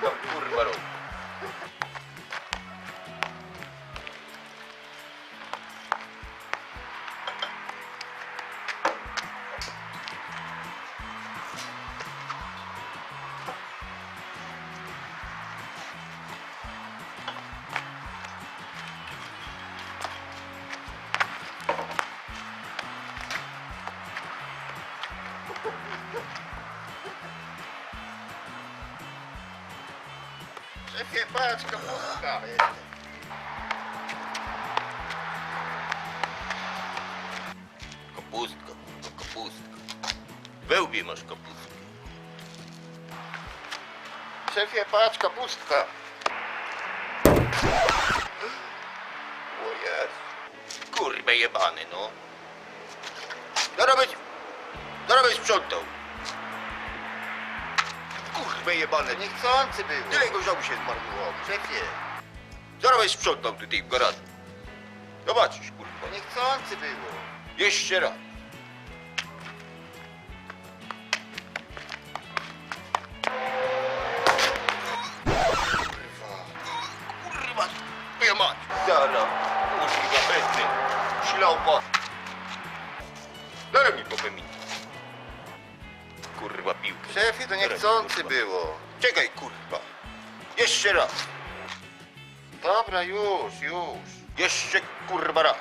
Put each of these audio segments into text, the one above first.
Co patrz, kapustka. Kapustka, kapustka. Wełbie masz kapustkę. Szefie, patrz, kapustka. O jest. Kurwa jebany, no. Zarobić, zarobić sprzątał. Kurwa jebane, Niechcący było. Tyle go żołu się zmarnowało. Szefie. Zaraz sprzątał tutaj w garażu. Zobaczysz, kurwa. Niechcący było. Jeszcze raz. Kurwa. Kurwa. Ja mać. Zara. Kurwa, bezny. Ślał pas. Daj mi popemit. Kurwa, piłkę. Szefie, to niechcący było. Czekaj, kurwa. Jeszcze raz. Dobra, już, już. Jeszcze kurwa raz.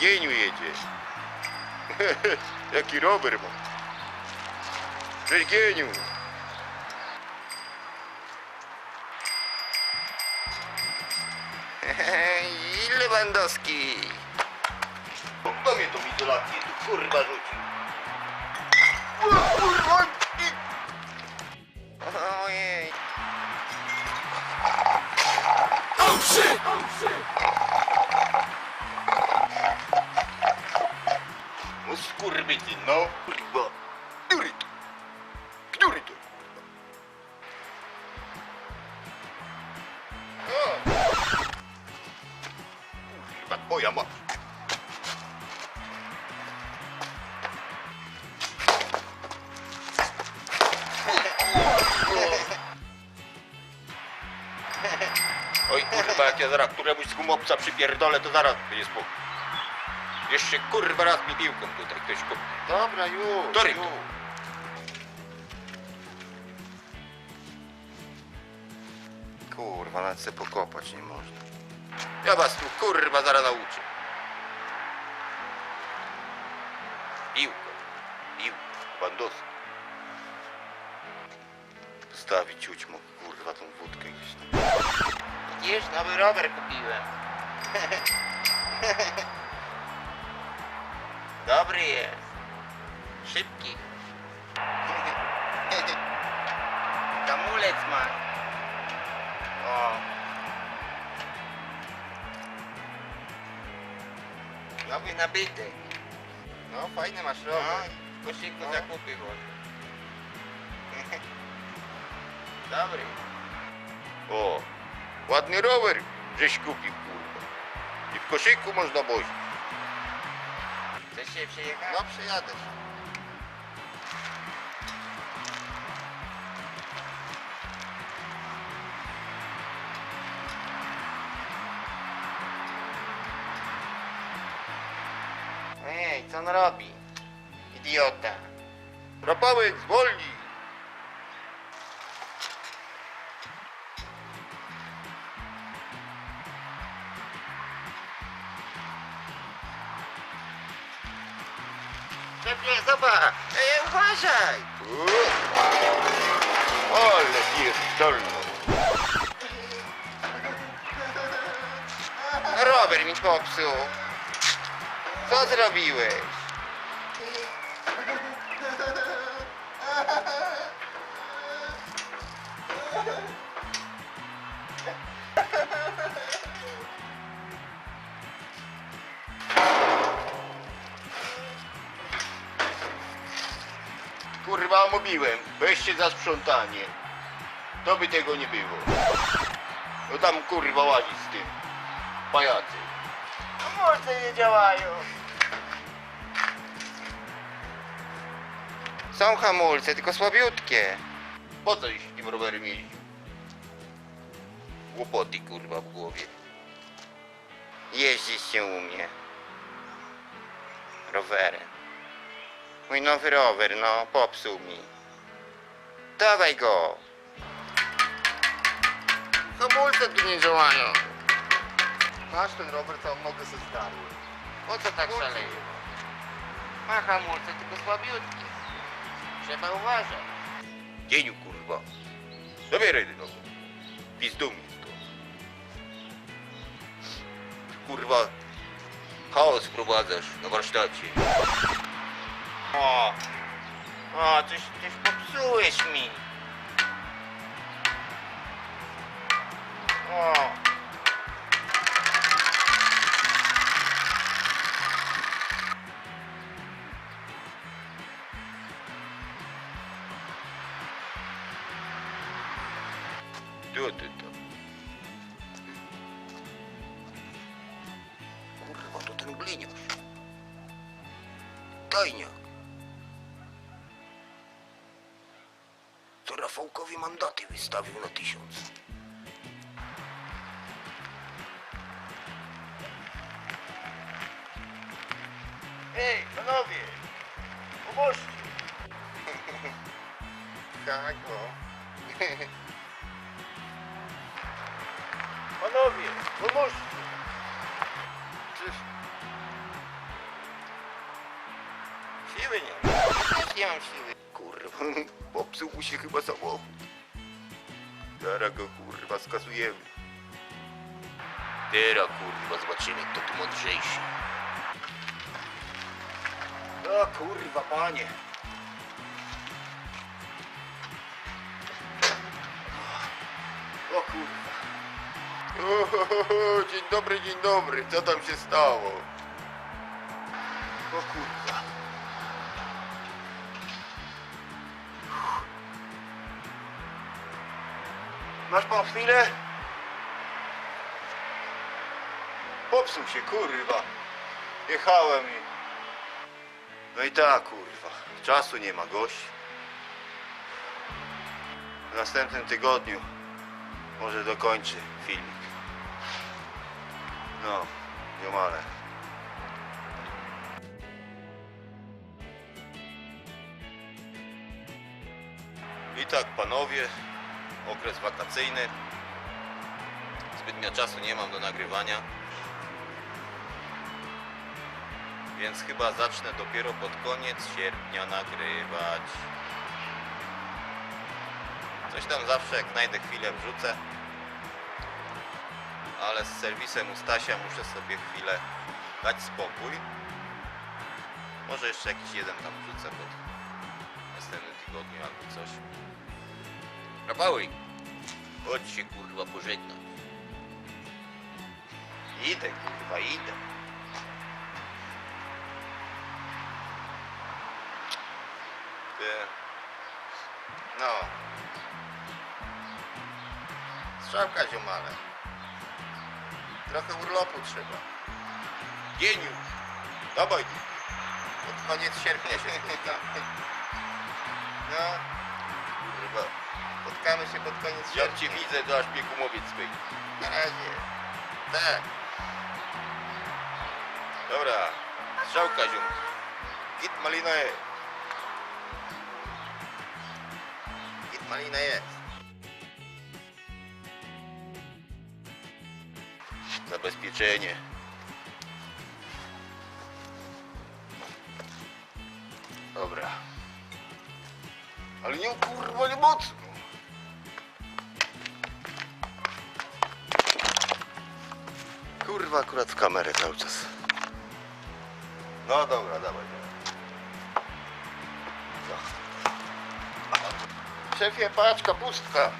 Gieniu jedzie. Jaki rower ma. Cześć Gieniu. I Lewandowski. Kto mnie tą izolację tu kurwa rzucił? O, kurwa! Ojej. No skurwysyn, no. Kurwa. Kurwa, jak ja zaraz któremuś z gumowca przypierdolę, to zaraz będzie spokój. Jeszcze kurwa raz mi piłką tutaj ktoś kopnie. Dobra, już, Toryk. już. Kurwa, nawet se pokopać nie można. Ja was tu kurwa zaraz nauczę. Piłka, piłka, bandosy. Postawić ciuć mu, Widzisz, nowy rower kupiłem. Dobry jest. Szybki. Hamulec ma. O. Nowy nabytek. No, fajny masz No, rower. w koszyku No. zakupy włożę. Dobry. O, ładny rower żeś kupił kurwa. I w koszyku można wozić. Chcesz się przejechać? No, przyjadę się. Ej, co on robi? Idiota. Rapałek, zwolnij. Szefie, zobacz! Ej, uważaj! Ale pierdolno. Rower mi popsuł. Co zrobiłeś? Kurwa, mówiłem, weźcie za sprzątanie. To by tego nie było. No tam kurwa łazić z tym. Pajacy. No może nie działają. Są hamulce, tylko słabiutkie. Po co iść tym rowerem jeździł? Głupoty kurwa w głowie. Jeździć się umie. Rowerem. Mój nowy rower, no, popsuł mi. Dawaj go. Hamulce tu nie działają. Masz ten rower, całą nogę se starły. Po co tak szaleje? Ma hamulce, tylko słabiutkie. Trzeba uważać. Dzieniu kurwa. Zabieraj ten rower. Pizdu mi to. Kurwa. Chaos wprowadzasz na warsztacie. O, o, coś, coś popsułeś mi. O. Tu, ty to. Kurwa, to ten gliniarz. Tajniak. To mandaty wystawił na tysiąc. Ej, panowie! Pomóżcie! Tak, no. Panowie, pomóżcie! Czyż... Siły nie mam. Nie mam siły. Kurwa, popsuł mu się chyba samochód. Zaraz go kurwa skasujemy. Teraz kurwa zobaczymy kto tu mądrzejszy. O kurwa panie. O kurwa. O, dzień dobry, dzień dobry. Co tam się stało? O kurwa. Masz pan chwilę? Popsuł się, kurwa. Jechałem i... No i tak, kurwa. Czasu nie ma, gość. W następnym tygodniu może dokończy filmik. No, ziomale. I tak, panowie, okres wakacyjny. Zbytnio czasu nie mam do nagrywania. Więc chyba zacznę dopiero pod koniec sierpnia nagrywać. Coś tam zawsze jak znajdę chwilę wrzucę. Ale z serwisem Ustasia muszę sobie chwilę dać spokój. Może jeszcze jakiś jeden tam wrzucę pod następnym tygodniu albo coś. Rapały! Chodź się kurwa pożegnać. Idę kurwa, idę. Ty. No. Strzałka ziomale. Trochę urlopu trzeba. Geniu! Dawaj! Pod koniec sierpnia się spotkamy. No, Kurwa. Spotkamy się pod koniec Jak sierpnia. cię widzę, to aż mnie gumowiec wyjdzie. Na razie. Tak. Dobra. Strzałka ziom. Git malina jest. Git malina jest. Zabezpieczenie. Dobra. Ale nie kurwa nie mocno. Kurwa, akurat w kamerę cały czas. No dobra, dawaj. Szefie, patrz, kapustka.